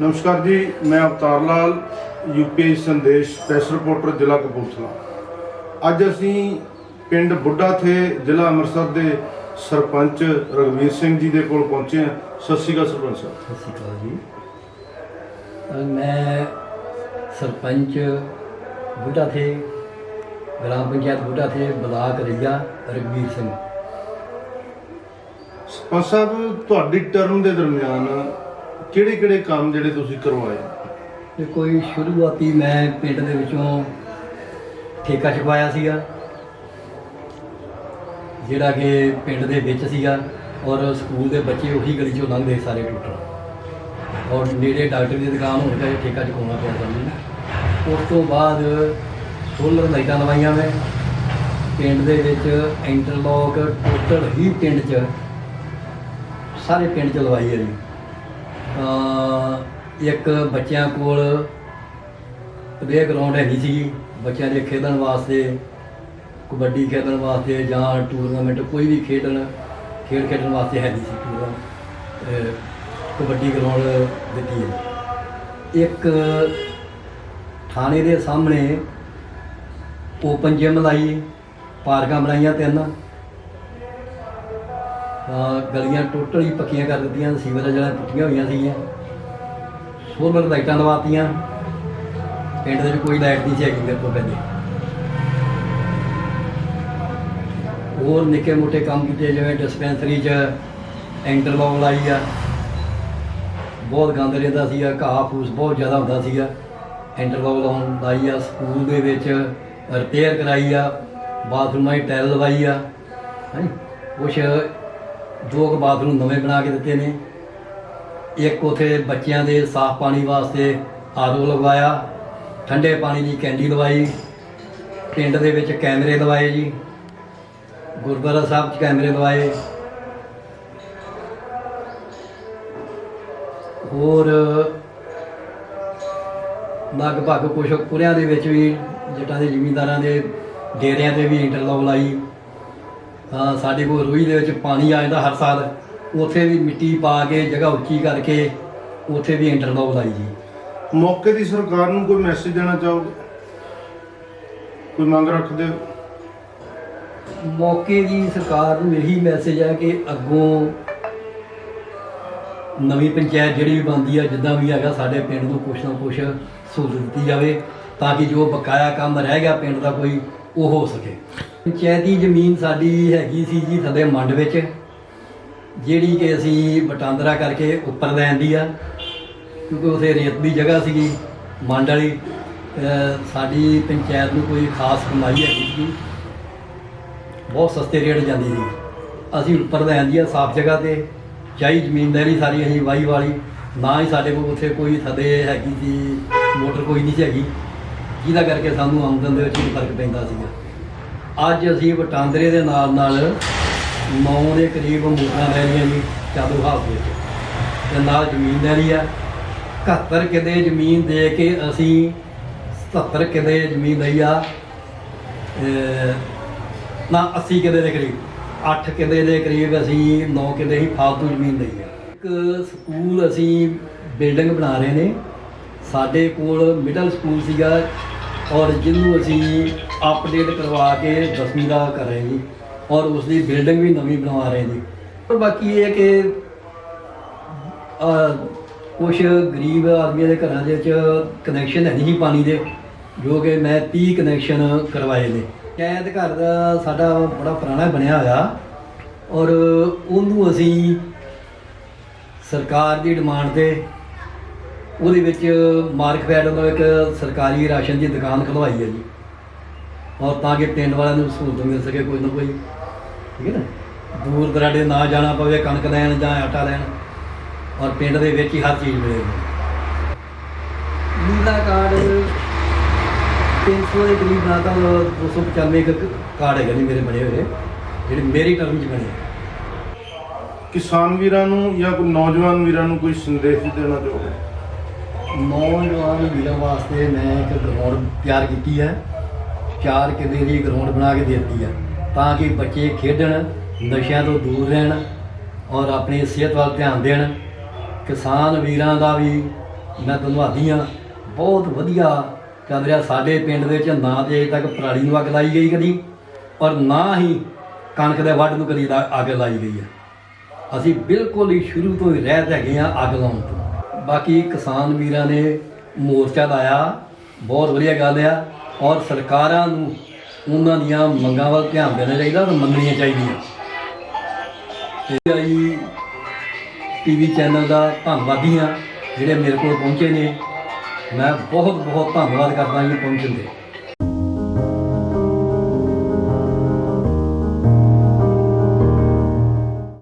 ਨਮਸਕਾਰ ਜੀ ਮੈਂ ਅਵਤਾਰ ਲਾਲ ਯੂਪੀਆਈ ਸੰਦੇਸ਼ ਸਪੈਸ਼ਲ ਰਿਪੋਰਟਰ ਜ਼ਿਲ੍ਹਾ ਕਪੂਰਥਲਾ। ਅੱਜ ਅਸੀਂ ਪਿੰਡ ਬੁੱਢਾ ਥੇ ਜ਼ਿਲ੍ਹਾ ਅੰਮ੍ਰਿਤਸਰ ਦੇ ਸਰਪੰਚ ਰਗਵੀਰ ਸਿੰਘ ਜੀ ਦੇ ਕੋਲ ਪਹੁੰਚੇ ਹਾਂ। ਸਤਿ ਸ਼੍ਰੀ ਅਕਾਲ ਸਰਪੰਚ ਸਾਹਿਬ। ਸਤਿ ਸ਼੍ਰੀ ਅਕਾਲ ਜੀ। ਮੈਂ ਸਰਪੰਚ ਬੁੱਢਾ ਥੇ ਗ੍ਰਾਮ ਪੰਚਾਇਤ ਬੁੱਢਾ ਥੇ ਬਲਾਕ ਰਈਆ ਰਗਵੀਰ ਸਿੰਘ। ਸਰਪੰਚ ਸਾਹਿਬ ਤੁਹਾਡੀ ਟਰਮ ਦੇ ਦਰਮਿਆਨ ਕਿਹੜੇ ਕਿਹੜੇ ਕੰਮ ਜਿਹੜੇ ਤੁਸੀਂ ਕਰਵਾਏ? ਤੇ ਕੋਈ ਸ਼ੁਰੂਆਤੀ ਮੈਂ ਪਿੰਡ ਦੇ ਵਿੱਚੋਂ ਠੇਕਾ ਚੁਕਵਾਇਆ ਸੀਗਾ, ਜਿਹੜਾ ਕਿ ਪਿੰਡ ਦੇ ਵਿੱਚ ਸੀਗਾ ਔਰ ਸਕੂਲ ਦੇ ਬੱਚੇ ਉਹੀ ਗਲੀ ਚੋਂ ਲੰਘਦੇ ਸਾਰੇ ਟੁੱਟਣ। ਔਰ ਨੇੜੇ ਡਾਕਟਰ ਦੀ ਦੁਕਾਨ ਹੋਣ ਕਰਕੇ ਠੇਕਾ ਚੁਕਾਉਣਾ ਪਿਆ ਸਾਨੂੰ। ਉਸ ਤੋਂ ਬਾਅਦ ਸੋਲਰ ਲਾਈਟਾਂ ਲਵਾਈਆਂ ਮੈਂ। ਪਿੰਡ ਦੇ ਵਿੱਚ ਇੰਟਰਲੌਕ ਟੋਟਲ ਹੀ ਪਿੰਡ 'ਚ, ਸਾਰੇ ਪਿੰਡ 'ਚ ਲਵਾਈ ਹੈ ਜੀ। ਇੱਕ ਬੱਚਿਆਂ ਕੋਲ ਪਲੇ ਗਰਾਊਂਡ ਹੈ ਨਹੀਂ ਸੀ ਬੱਚਿਆਂ ਦੇ ਖੇਡਣ ਵਾਸਤੇ, ਕਬੱਡੀ ਖੇਡਣ ਵਾਸਤੇ ਜਾਂ ਟੂਰਨਾਮੈਂਟ ਕੋਈ ਵੀ ਖੇਡਣ, ਖੇਡ ਖੇਡਣ ਵਾਸਤੇ ਹੈ ਨਹੀਂ ਸੀ ਪੂਰਾ ਕਬੱਡੀ ਗਰਾਊਂਡ ਦਿੱਤੀ ਹੈ। ਇੱਕ ਥਾਣੇ ਦੇ ਸਾਹਮਣੇ ਓਪਨ ਜਿਮ ਲਾਈ, ਪਾਰਕਾਂ ਬਣਾਈਆਂ ਤਿੰਨ ਗਲੀਆਂ ਟੋਟਲੀ ਪੱਕੀਆਂ ਕਰ ਦਿੱਤੀਆਂ, ਸੀਵਰੇਜ ਜਿਹੜੀਆਂ ਟੁੱਟੀਆਂ ਹੋਈਆਂ ਸੀਗੀਆਂ। ਸੋਲਰ ਲਾਈਟਾਂ ਲਵਾਤੀਆਂ। ਪਿੰਡ ਦੇ ਵਿੱਚ ਕੋਈ ਲਾਈਟ ਨਹੀਂ ਸੀ ਹੈਗੀ ਮੇਰੇ ਕੋਲ ਪਹਿਲੇ। ਹੋਰ ਨਿੱਕੇ ਮੋਟੇ ਕੰਮ ਕੀਤੇ, ਜਿਵੇਂ ਡਿਸਪੈਂਸਰੀ 'ਚ ਇੰਟਰਲੌਕ ਲਾਈ ਆ। ਬਹੁਤ ਗੰਦ ਰਹਿੰਦਾ ਸੀਗਾ, ਘਾਹ ਫੂਸ ਬਹੁਤ ਜ਼ਿਆਦਾ ਹੁੰਦਾ ਸੀਗਾ। ਇੰਟਰਲੌਕ ਲਾਉਣ ਲਾਈ ਆ, ਸਕੂਲ ਦੇ ਵਿੱਚ ਰਿਪੇਅਰ ਕਰਾਈ ਆ, ਬਾਥਰੂਮਾਂ 'ਚ ਟੈਲ ਲਵਾਈ ਆ। ਹੈ? ਕੁਛ ਦੋ ਕੁ ਬਾਥਰੂਮ ਨਵੇਂ ਬਣਾ ਕੇ ਦਿੱਤੇ ਨੇ। ਇੱਕ ਉਥੇ ਬੱਚਿਆਂ ਦੇ ਸਾਫ਼ ਪਾਣੀ ਵਾਸਤੇ ਆਰਓ ਲਗਵਾਇਆ, ਠੰਡੇ ਪਾਣੀ ਦੀ ਕੈਂਡੀ ਲਵਾਈ, ਪਿੰਡ ਦੇ ਵਿੱਚ ਕੈਮਰੇ ਲਵਾਏ ਜੀ, ਗੁਰਦੁਆਰਾ ਸਾਹਿਬ 'ਚ ਕੈਮਰੇ ਲਵਾਏ। ਹੋਰ ਲਗਭਗ ਕੁਛ ਕੁਰਿਆਂ ਦੇ ਵਿੱਚ ਵੀ, ਜੱਟਾਂ ਦੇ ਜ਼ਿਮੀਂਦਾਰਾਂ ਦੇ ਡੇਰਿਆਂ ਤੇ ਵੀ ਇੰਟਰਲੌਕ ਲਾਈ। ਸਾਡੇ ਕੋਲ ਰੂਈ ਦੇ ਵਿੱਚ ਪਾਣੀ ਆ ਜਾਂਦਾ ਹਰ ਸਾਲ। ਉੱਥੇ ਵੀ ਮਿੱਟੀ ਪਾ ਕੇ ਜਗ੍ਹਾ ਉੱਚੀ ਕਰਕੇ ਉੱਥੇ ਵੀ ਇੰਟਰਲੌਕ ਲਾਈ ਜੀ। ਮੌਕੇ ਦੀ ਸਰਕਾਰ ਨੂੰ ਕੋਈ ਮੈਸੇਜ ਦੇਣਾ ਚਾਹੋਗੇ? ਕੋਈ ਮੰਗ ਰੱਖਦੇ ਹੋ? ਮੌਕੇ ਦੀ ਸਰਕਾਰ ਨੂੰ ਇਹੀ ਮੈਸੇਜ ਹੈ ਕਿ ਅੱਗੋਂ ਨਵੀਂ ਪੰਚਾਇਤ ਜਿਹੜੀ ਵੀ ਬਣਦੀ ਆ ਜਿੱਦਾਂ ਵੀ ਹੈਗਾ ਸਾਡੇ ਪਿੰਡ ਨੂੰ ਕੁਛ ਨਾ ਕੁਛ ਸਹੂਲਤ ਦਿੱਤੀ ਜਾਵੇ ਤਾਂ ਕਿ ਜੋ ਬਕਾਇਆ ਕੰਮ ਰਹਿ ਗਿਆ ਪਿੰਡ ਦਾ ਕੋਈ ਉਹ ਹੋ ਸਕੇ। ਪੰਚਾਇਤੀ ਜ਼ਮੀਨ ਸਾਡੀ ਹੈਗੀ ਸੀ ਜੀ ਥੱਲੇ ਮੰਡ ਵਿੱਚ, ਜਿਹੜੀ ਕਿ ਅਸੀਂ ਵਟਾਂਦਰਾ ਕਰਕੇ ਉੱਪਰ ਲੈਣ ਦੀ ਆ, ਕਿਉਂਕਿ ਉਥੇ ਰੇਤ ਦੀ ਜਗ੍ਹਾ ਸੀਗੀ ਮੰਡ ਵਾਲੀ ਸਾਡੀ ਪੰਚਾਇਤ ਨੂੰ ਕੋਈ ਖਾਸ ਕਮਾਈ ਹੈਗੀ ਸੀ। ਬਹੁਤ ਸਸਤੇ ਰੇਟ ਜਾਂਦੀ ਸੀ। ਅਸੀਂ ਉੱਪਰ ਲੈ ਆਂਦੀ ਆ ਸਾਫ਼ ਜਗ੍ਹਾ ਤੇ, ਚਾਹੀ ਜ਼ਮੀਨਦਾਰੀ ਸਾਰੀ ਅਸੀਂ ਵਾਈ ਵਾਲੀ, ਨਾ ਹੀ ਸਾਡੇ ਕੋਲ ਉੱਥੇ ਕੋਈ ਥੱਲੇ ਹੈਗੀ ਸੀ, ਮੋਟਰ ਕੋਈ ਨਹੀਂ ਸੀ ਹੈਗੀ, ਜਿਹਦਾ ਕਰਕੇ ਸਾਨੂੰ ਆਮਦਨ ਦੇ ਵਿੱਚ ਵੀ ਫ਼ਰਕ ਪੈਂਦਾ ਸੀਗਾ। ਅੱਜ ਅਸੀਂ ਵਟਾਂਦਰੇ ਦੇ ਨਾਲ ਨਾਲ ਨੌ ਦੇ ਕਰੀਬ ਮੋਟਰਾਂ ਲੈ ਲਈਆਂ ਜੀ ਹਾਲ ਦੇ ਵਿੱਚ। ਤੇ ਨਾਲ ਜ਼ਮੀਨਦਾਰੀ ਆ। 71 ਕਿੱਲੇ ਜ਼ਮੀਨ ਦੇ ਕੇ ਅਸੀਂ 77 ਕਿੱਲੇ ਜ਼ਮੀਨ ਲਈ ਆ। ਨਾ 80 ਕਿੱਲੇ ਦੇ ਕਰੀਬ 8 ਕਿੱਲੇ ਦੇ ਕਰੀਬ ਅਸੀਂ 9 ਕਿੱਲੇ ਹੀ ਫਾਲਤੂ ਜ਼ਮੀਨ ਲਈ ਆ। ਇੱਕ ਸਕੂਲ ਅਸੀਂ ਬਿਲਡਿੰਗ ਬਣਾ ਰਹੇ ਨੇ। ਸਾਡੇ ਕੋਲ ਮਿਡਲ ਸਕੂਲ ਸੀਗਾ ਔਰ ਜਿਹਨੂੰ ਅਸੀਂ ਅਪਡੇਟ ਕਰਵਾ ਕੇ 10ਵੀਂ ਦਾ ਕਰ ਰਹੇ ਜੀ ਔਰ ਉਸ ਦੀ ਬਿਲਡਿੰਗ ਵੀ ਨਵੀਂ ਬਣਵਾ ਰਹੇ ਜੀ। ਪਰ ਬਾਕੀ ਇਹ ਹੈ ਕਿ ਅਹ, ਕੁਛ ਗਰੀਬ ਆਦਮੀਆਂ ਦੇ ਘਰਾਂ ਦੇ ਵਿੱਚ ਕਨੈਕਸ਼ਨ ਹੈ ਨਹੀਂ ਪਾਣੀ ਦੇ ਜੋ ਕਿ ਮੈਂ 30 ਕਨੈਕਸ਼ਨ ਕਰਵਾਏ ਨੇ। ਕੈਦ ਘਰ ਦਾ ਸਾਡਾ ਬੜਾ ਪੁਰਾਣਾ ਬਣਿਆ ਹੋਇਆ ਔਰ ਉਹਨੂੰ ਅਸੀਂ ਸਰਕਾਰ ਦੀ ਡਿਮਾਂਡ ਤੇ ਉਹਦੇ ਵਿੱਚ ਮਾਰਕਫੈਡ ਵੱਲੋਂ ਇੱਕ ਸਰਕਾਰੀ ਰਾਸ਼ਨ ਦੀ ਦੁਕਾਨ ਖਲਵਾਈ ਹੈ ਜੀ। ਔਰ ਤਾਂ ਕਿ ਪਿੰਡ ਵਾਲਿਆਂ ਨੂੰ ਸਹੂਲਤ ਮਿਲ ਸਕੇ ਕੋਈ ਨਾ ਕੋਈ। ਠੀਕ ਹੈ ਨਾ? ਦੂਰ ਦਰਾਡੇ ਨਾ ਜਾਣਾ ਪਵੇ, ਕਣਕ ਲੈਣ ਜਾਂ ਆਟਾ ਲੈਣ। ਔਰ ਪਿੰਡ ਦੇ ਵਿੱਚ ਹੀ ਹਰ ਚੀਜ਼ ਮਿਲੇ। ਨੀਲਾ ਕਾਰਡ 300 ਦੇ ਕਰੀਬ ਨਾ ਤਾਂ 295 ਇੱਕ ਕਾਰਡ ਹੈਗੇ ਨੇ ਮੇਰੇ ਬਣੇ ਹੋਏ। ਜਿਹੜੇ ਮੇਰੀ ਟਰਮ 'ਚ ਬਣੇ। ਕਿਸਾਨ ਵੀਰਾਂ ਨੂੰ ਜਾਂ ਕੋਈ ਨੌਜਵਾਨ ਵੀਰਾਂ ਨੂੰ ਕੋਈ ਸੰਦੇਸ਼ ਦੇਣਾ ਚਾਹੋਗੇ? ਨੌਜਵਾਨ ਵੀਰਾਂ ਵਾਸਤੇ ਮੈਂ ਇੱਕ ਗਰਾਊਂਡ ਤਿਆਰ ਕੀਤੀ ਹੈ। ਚਾਰ ਕਿੱਲੇ ਦੀ ਗਰਾਊਂਡ ਬਣਾ ਕੇ ਦੇ ਦਿੱਤੀ ਹੈ ਤਾਂ ਕਿ ਬੱਚੇ ਖੇਡਣ, ਨਸ਼ਿਆਂ ਤੋਂ ਦੂਰ ਰਹਿਣ ਔਰ ਆਪਣੀ ਸਿਹਤ ਵੱਲ ਧਿਆਨ ਦੇਣ। ਕਿਸਾਨ ਵੀਰਾਂ ਦਾ ਵੀ ਮੈਂ ਧੰਨਵਾਦੀ ਹਾਂ। ਬਹੁਤ ਵਧੀਆ ਚੱਲ ਰਿਹਾ ਸਾਡੇ ਪਿੰਡ ਦੇ ਵਿੱਚ, ਨਾ ਤੇ ਅਜੇ ਤੱਕ ਪਰਾਲੀ ਨੂੰ ਅੱਗ ਲਾਈ ਗਈ ਕਦੀ ਔਰ ਨਾ ਹੀ ਕਣਕ ਦੇ ਵੱਢ ਨੂੰ ਕਦੀ ਅੱਗ ਲਾਈ ਗਈ ਹੈ। ਅਸੀਂ ਬਿਲਕੁਲ ਹੀ ਸ਼ੁਰੂ ਤੋਂ ਹੀ ਰਹਿਤ ਹੈਗੇ ਆ ਅੱਗ ਲਾਉਣ ਤੋਂ। ਬਾਕੀ ਕਿਸਾਨ ਵੀਰਾਂ ਨੇ ਮੋਰਚਾ ਲਾਇਆ, ਬਹੁਤ ਵਧੀਆ ਗੱਲ ਆ ਔਰ ਸਰਕਾਰਾਂ ਨੂੰ ਉਹਨਾਂ ਦੀਆਂ ਮੰਗਾਂ ਵੱਲ ਧਿਆਨ ਦੇਣਾ ਚਾਹੀਦਾ ਤੇ ਮੰਨਣੀਆਂ ਚਾਹੀਦੀਆਂ। ਤੇ ਆਈ ਟੀਵੀ ਚੈਨਲ ਦਾ ਧੰਨਵਾਦੀ ਹਾਂ ਜਿਹੜੇ ਮੇਰੇ ਕੋਲ ਪਹੁੰਚੇ ਨੇ। ਮੈਂ ਬਹੁਤ ਬਹੁਤ ਧੰਨਵਾਦ ਕਰਦਾ ਜੀ ਪਹੁੰਚਣ ਦੇ।